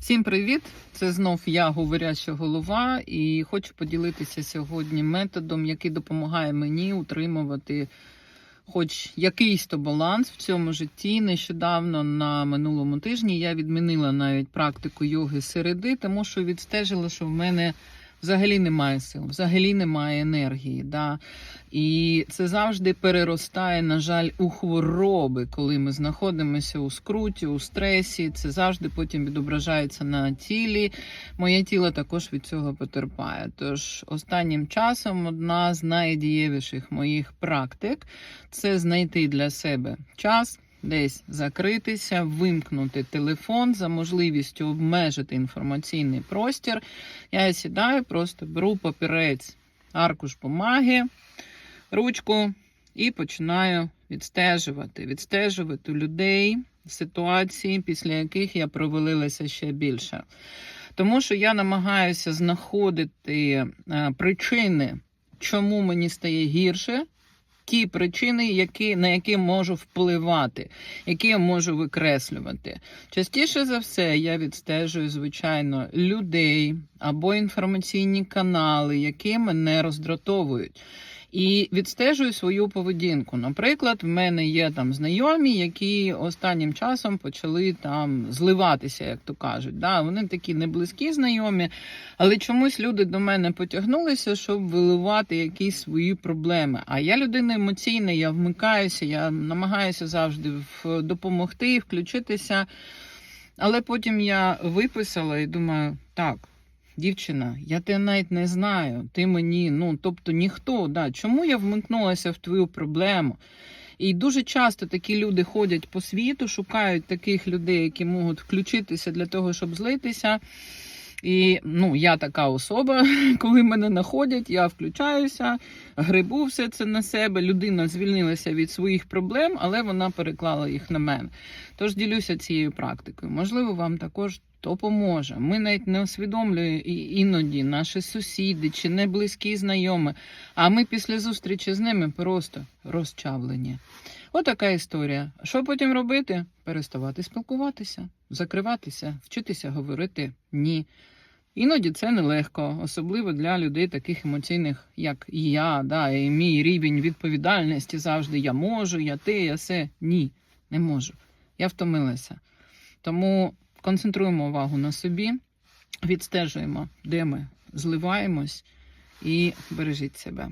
Всім привіт! Це знов я, говоряща голова, і хочу поділитися сьогодні методом, який допомагає мені утримувати хоч якийсь то баланс в цьому житті. Нещодавно на минулому тижні я відмінила навіть практику йоги середи, тому що відстежила, що в мене взагалі немає сил, взагалі немає енергії. Да? І це завжди переростає, на жаль, у хвороби, коли ми знаходимося у скруті, у стресі. Це завжди потім відображається на тілі. Моє тіло також від цього потерпає. Тож останнім часом одна з найдієвіших моїх практик це знайти для себе час. Десь закритися, вимкнути телефон за можливістю обмежити інформаційний простір. Я сідаю, просто беру папірець, аркуш бумаги, ручку і починаю відстежувати, відстежувати людей, ситуації, після яких я провалилася ще більше. Тому що я намагаюся знаходити е, причини, чому мені стає гірше. Ті причини, які, на які можу впливати, які я можу викреслювати. Частіше за все, я відстежую, звичайно, людей або інформаційні канали, які мене роздратовують. І відстежую свою поведінку. Наприклад, в мене є там знайомі, які останнім часом почали там зливатися, як то кажуть. Да, Вони такі не близькі знайомі, але чомусь люди до мене потягнулися, щоб виливати якісь свої проблеми. А я людина емоційна, я вмикаюся, я намагаюся завжди допомогти, включитися. Але потім я виписала і думаю, так. Дівчина, я тебе навіть не знаю. Ти мені, ну тобто ніхто. Да. Чому я вмикнулася в твою проблему? І дуже часто такі люди ходять по світу, шукають таких людей, які можуть включитися для того, щоб злитися. І ну, я така особа, коли мене знаходять, я включаюся, грибу все це на себе. Людина звільнилася від своїх проблем, але вона переклала їх на мене. Тож ділюся цією практикою. Можливо, вам також допоможе. Ми навіть не усвідомлюємо іноді наші сусіди чи не близькі знайомі. А ми після зустрічі з ними просто розчавлені. Отака історія. Що потім робити? Переставати спілкуватися, закриватися, вчитися говорити ні. Іноді це нелегко, особливо для людей таких емоційних, як і я. Да, і мій рівень відповідальності завжди я можу, я те, я все. Ні, не можу. Я втомилася. Тому концентруємо увагу на собі, відстежуємо, де ми зливаємось, і бережіть себе.